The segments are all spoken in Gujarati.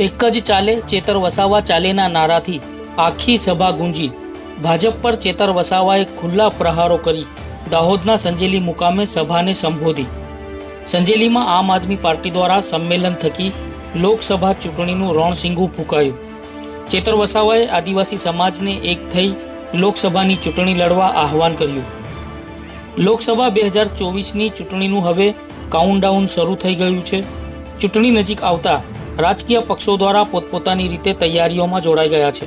એક જ ચાલે, ચેતર વસાવા ચાલેના નારાથી. આખી સભા ગુંજી. ભાજપ પર ચેતર વસાવાએ ખુલ્લા પ્રહારો કરી. દાહોદના સંજેલી મુકામે સભાને સંબોધી. સંજેલીમાં આમ આદમી પાર્ટી દ્વારા સંમેલન થકી લોકસભા ચૂંટણીનું રણસિંગું ફૂંકાયું. ચેતર વસાવાએ આદિવાસી સમાજને એક થઈ લોકસભાની ચૂંટણી લડવા આહવાન કર્યું. લોકસભા બે હજાર ચોવીસની ચૂંટણીનું હવે કાઉન્ટડાઉન શરૂ થઈ ગયું છે. ચૂંટણી નજીક આવતા રાજકીય પક્ષો દ્વારા પોતપોતાની રીતે તૈયારીઓમાં જોડાઈ ગયા છે.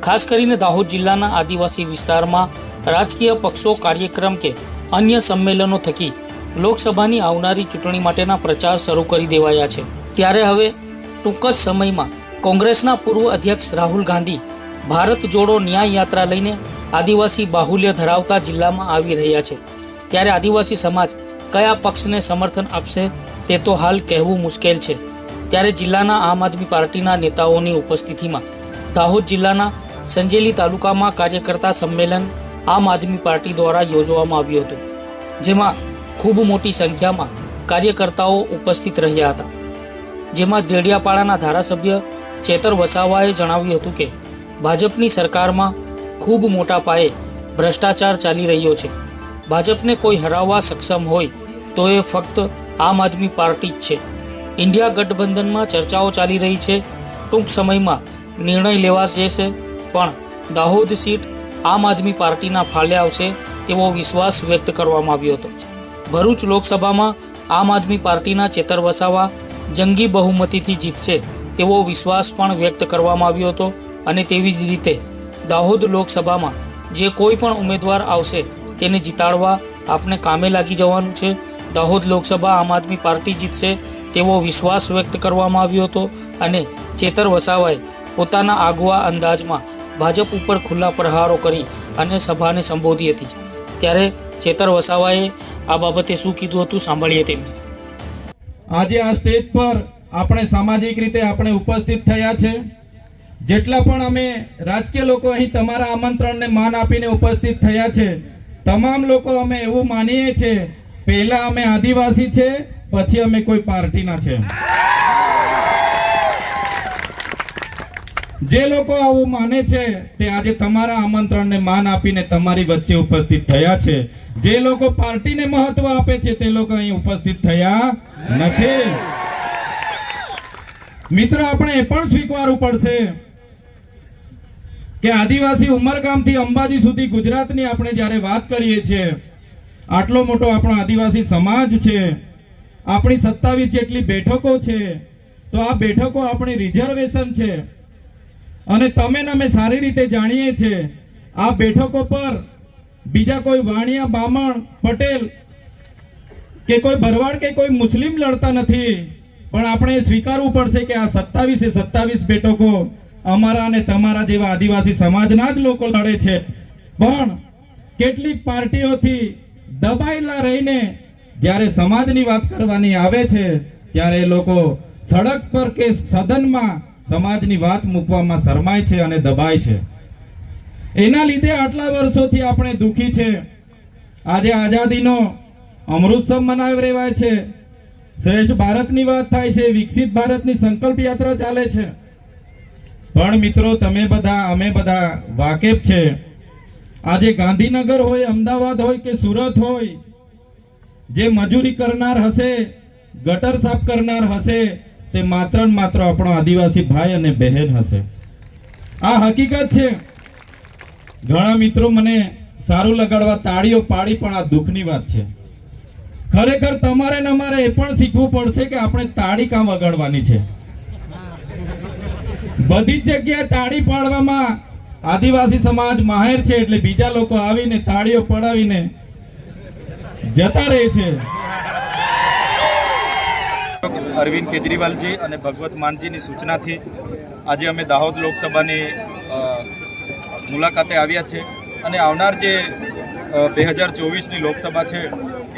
ખાસ કરીને દાહોદ જિલ્લાના આદિવાસી વિસ્તારમાં રાજકીય પક્ષો કાર્યક્રમ કે અન્ય સંમેલનો થકી લોકસભાની આવનારી ચૂંટણી માટેના પ્રચાર શરૂ કરી દેવાયા છે. ત્યારે હવે ટૂંક જ સમયમાં કોંગ્રેસના પૂર્વ અધ્યક્ષ રાહુલ ગાંધી ભારત જોડો ન્યાય યાત્રા લઈને આદિવાસી બાહુલ્ય ધરાવતા જિલ્લામાં આવી રહ્યા છે. ત્યારે આદિવાસી સમાજ કયા પક્ષને સમર્થન આપશે તે તો હાલ કહેવું મુશ્કેલ છે. ત્યારે જિલ્લાના આમ આદમી પાર્ટીના નેતાઓની ઉપસ્થિતિમાં દાહોદ જિલ્લાના સંજેલી તાલુકામાં કાર્યકર્તા સંમેલન આમ આદમી પાર્ટી દ્વારા યોજવામાં આવ્યું હતું, જેમાં ખૂબ મોટી સંખ્યામાં કાર્યકર્તાઓ ઉપસ્થિત રહ્યા હતા. જેમાં દેડિયાપાડાના ધારાસભ્ય ચેતર વસાવાએ જણાવ્યું હતું કે, ભાજપની સરકારમાં ખૂબ મોટા પાયે ભ્રષ્ટાચાર ચાલી રહ્યો છે. ભાજપને કોઈ હરાવવા સક્ષમ હોય તો એ ફક્ત આમ આદમી પાર્ટી જ છે. ઇન્ડિયા ગઠબંધનમાં ચર્ચાઓ ચાલી રહી છે. ટૂંક સમયમાં નિર્ણય લેવાશે છે. પણ દાહોદ સીટ આમ આદમી પાર્ટીના ફાળે આવશે તેવો વિશ્વાસ વ્યક્ત કરવામાં આવ્યો હતો. ભરૂચ લોકસભામાં આમ આદમી પાર્ટીના ચેતર વસાવા જંગી બહુમતીથી જીતશે તેવો વિશ્વાસ પણ વ્યક્ત કરવામાં આવ્યો હતો અને તેવી જ રીતે દાહોદ લોકસભામાં જે કોઈ પણ ઉમેદવાર આવશે તેને જીતાડવા આપને કામે લાગી જવાનું છે. દાહોદ લોકસભા આમ આદમી પાર્ટી જીતશે તેવો વિશ્વાસ વ્યક્ત કરવામાં આવ્યો હતો અને ચેતર વસાવાએ પોતાના આગવા અંદાજમાં ભાજપ ઉપર ખુલ્લા પ્રહારો કરી અને સભાને સંબોધી હતી. ત્યારે ચેતર વસાવાએ આ બાબતે શું કીધું હતું સાંભળીએ તેમને આજે આ સ્ટેજ પર આપણે સામાજિક રીતે આપણે ઉપસ્થિત થયા છે. જેટલા પણ અમે રાજકીય લોકો અહીં તમારા આમંત્રણને માન આપીને ઉપસ્થિત થયા છે, તમામ લોકો અમે એવું માનીએ છીએ, પહેલા અમે આદિવાસી છે પછી અમે કોઈ પાર્ટીના છે જે લોકો આવું માને છે, તે આજે તમારા આમંત્રણને માન આપીને તમારી વચ્ચે ઉપસ્થિત થયા છે. જે લોકો પાર્ટીને મહત્વ આપે છે, તે લોકો અહીં ઉપસ્થિત થયા નથી. મિત્રો, આપણે એ પણ સ્વીકારવું પડશે કે આદિવાસી ઉમરગામથી અંબાજી સુધી ગુજરાતની આપણે જ્યારે વાત કરીએ છીએ, આટલો મોટો આપણો આદિવાસી સમાજ છે. આપણી સત્તાવીસ જેટલી બેઠકો છે, તો આ બેઠકો આપણી રિઝર્વેશન છે. અને તમે અમે સારી રીતે જાણીએ છીએ, આ બેઠકો પર બીજા કોઈ વાણિયા બામણ, પટેલ કે કોઈ ભરવાડ કે કોઈ મુસ્લિમ લડતા નથી. પણ આપણે સ્વીકારવું પડશે કે આ સત્તાવીસે સત્તાવીસ બેઠકો અમારા અને તમારા જેવા આદિવાસી સમાજના જ લોકો લડે છે. પણ કેટલીક પાર્ટીઓથી દબાયેલા રહીને જ્યારે સમાજની વાત કરવાની આવે છે, ત્યારે લોકો સડક પર કે સદનમાં સમાજની વાત મૂકવામાં શરમાય છે અને દબાય છે. એના લીધે આટલા વર્ષોથી આપણે દુઃખી છે. આજે આઝાદીનો અમૃતસર મનાવી રહેવાય છે. શ્રેષ્ઠ ભારતની વાત થાય છે, વિકસિત ભારતની સંકલ્પ યાત્રા ચાલે છે. પણ મિત્રો, તમે બધા, અમે બધા વાકેફ છે. આજે ગાંધીનગર હોય, અમદાવાદ હોય કે સુરત હોય જે મજૂરી કરનાર હશે, ગટર સાફ કરનાર હશે, તે માત્ર ને માત્ર આપણો આદિવાસી ભાઈ અને બહેન હશે. આ હકીકત છે. ઘણા મિત્રો મને સારું લગાડવા તાળીઓ પાડી, પણ આ દુઃખની વાત છે. ખરેખર તમારે ને અમારે એ પણ શીખવું પડશે કે આપણે તાળી કામ વગાડવાની છે. બધી જ જગ્યાએ તાળી પાડવામાં આદિવાસી સમાજ માહેર છે, એટલે બીજા લોકો આવીને તાળીઓ પડાવીને જતા રહે છે. અરવિંદ કેજરીવાલજી અને ભગવત માનજીની સૂચનાથી આજે અમે દાહોદ લોકસભાની મુલાકાતે આવ્યા છે અને આવનાર જે બે હજાર ચોવીસની લોકસભા છે,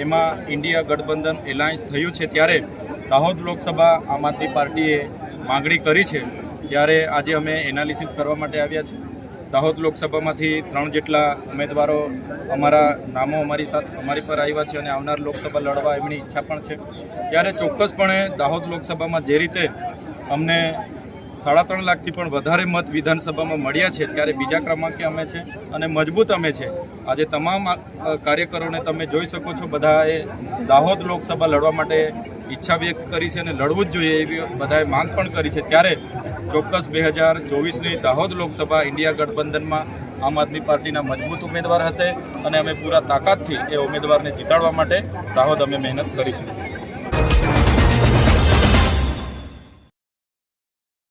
એમાં ઇન્ડિયા ગઠબંધન એલાયન્સ થયું છે ત્યારે દાહોદ લોકસભા આમ આદમી પાર્ટીએ માગણી કરી છે. ત્યારે આજે અમે એનાલિસિસ કરવા માટે આવ્યા છે. દાહોદ લોકસભામાંથી ત્રણ જેટલા ઉમેદવારો અમારા નામો અમારી સાથે અમારી પર આવ્યા છે અને આવનાર લોકસભા લડવા એમની ઈચ્છા પણ છે. ત્યારે ચોક્કસપણે દાહોદ લોકસભામાં જે રીતે અમને સાડા ત્રણ લાખથી પણ વધારે મત વિધાનસભામાં મળ્યા છે, ત્યારે બીજા ક્રમાંકે અમે છે અને મજબૂત અમે છે. આજે તમામ કાર્યકરોને તમે જોઈ શકો છો, બધાએ દાહોદ લોકસભા લડવા માટે ઈચ્છા વ્યક્ત કરી છે અને લડવું જ જોઈએ એવી બધાએ માંગ પણ કરી છે. ત્યારે ચોક્કસ બે હજાર ચોવીસની દાહોદ લોકસભા ઇન્ડિયા ગઠબંધનમાં આમ આદમી પાર્ટીના મજબૂત ઉમેદવાર હશે અને અમે પૂરા તાકાતથી એ ઉમેદવારને જીતાડવા માટે દાહોદ અમે મહેનત કરીશું.